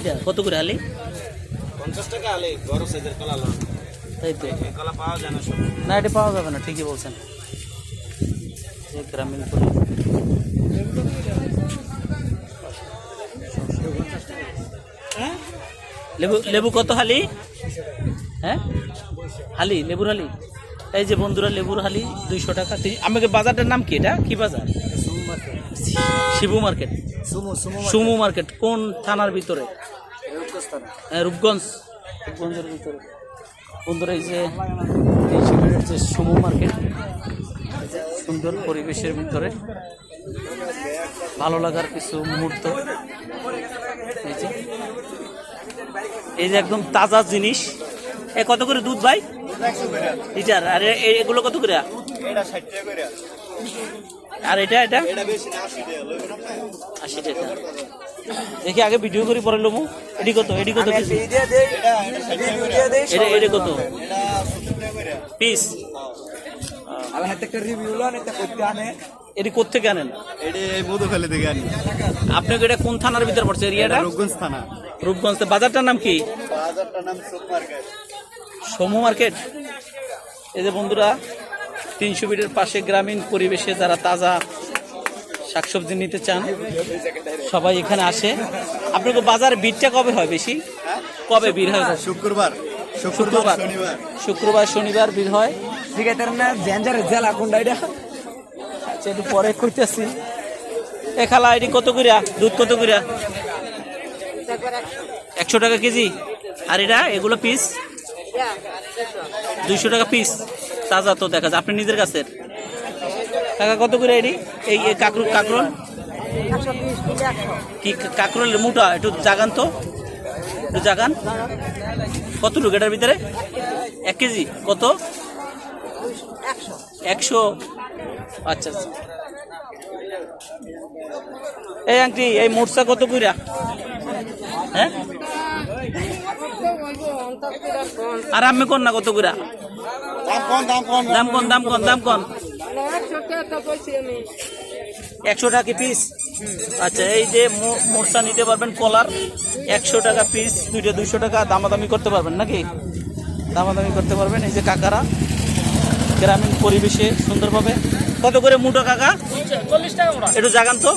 এটা কত করে আলি? পঞ্চাশ টাকা আলে বড় সাইজের কলা লন। তাই তো। কলা পাওয়া যায় না না এটা পাওয়া যাবে না ঠিকই বলছেন। গ্রামীণ লেবু লেবু কত হালি? হ্যাঁ? হালি লেবুর হালি? এই যে বন্ধুরা লেবুর হালি দুইশো টাকা। আমাকে বাজারটার নাম কি এটা? কি বাজার? শিবু মার্কেট। সুমু মার্কেট কোন থানার ভিতরে? রূপগঞ্জ। রূপগঞ্জের ভিতরে এই যে মার্কেট, সুন্দর পরিবেশের ভিতরে ভালো লাগার কিছু মুহূর্ত। এই যে একদম তাজা জিনিস। এ, কত করে দুধ ভাই? লিটার। আর এগুলো কত করে। আর এটা এটা? এটা বেশি না আশি টাকা দেখি আগে ভিডিও করে পরে লোমো। এডি কত এডি কত কেজি এটা এটা এটা এটা কত? এটা পিস এটা এটি কোথেকে আনেন? এটা আপনাকে এটা কোন থানার ভিতর পড়ছে এরিয়াটা? রূপগঞ্জ থানা। রূপগঞ্জ বাজারটার নাম কি? বাজারটার নাম সুপ মার্কেট। সমু মার্কেট। এই যে বন্ধুরা তিনশো ফিটের পাশে গ্রামীণ পরিবেশে যারা তাজা শাকসবজি নিতে চান সবাই এখানে আসে। আপনাকে বাজার ভিড়টা কবে হয় বেশি? কবে ভিড় হয়? শুক্রবার শুক্রবার শুক্রবার শনিবার। ভিড় হয়। সিগাইতার না জেঞ্জারের জেলা কোনটা এটা? আচ্ছা একটু পরে কইতেছি। এ খালা এটি কত করিয়া দুধ কত করিয়া একশো টাকা কেজি। আর এটা এগুলো পিস দুইশো টাকা পিস তাজা তো দেখা যায়। আপনি নিজের কাছের? টাকা কত করে এটি? এই এই কাকরুল কি কাকরোল মোটা একটু জাগান তো। একটু জাগান। কত লোক এটার ভিতরে? এক কেজি? কত? একশো। আচ্ছা আচ্ছা। এই আংটি, এই মোর্চা কত কইরা? হ্যাঁ? আর আমি কোন না কত কইরা? দাম কম দাম কম দাম কোন দাম কোন দাম কোন একশো টাকা পিস আচ্ছা এই যে মো- মোরসা নিতে পারবেন কলার। একশো টাকা পিস দুইটা দুইশো টাকা। দামাদামি করতে পারবেন নাকি? দামাদামি করতে পারবেন। এই যে কাকারা গ্রামীণ পরিবেশে সুন্দরভাবে। কত করে মুটো কাকা? একটু জাগান তো।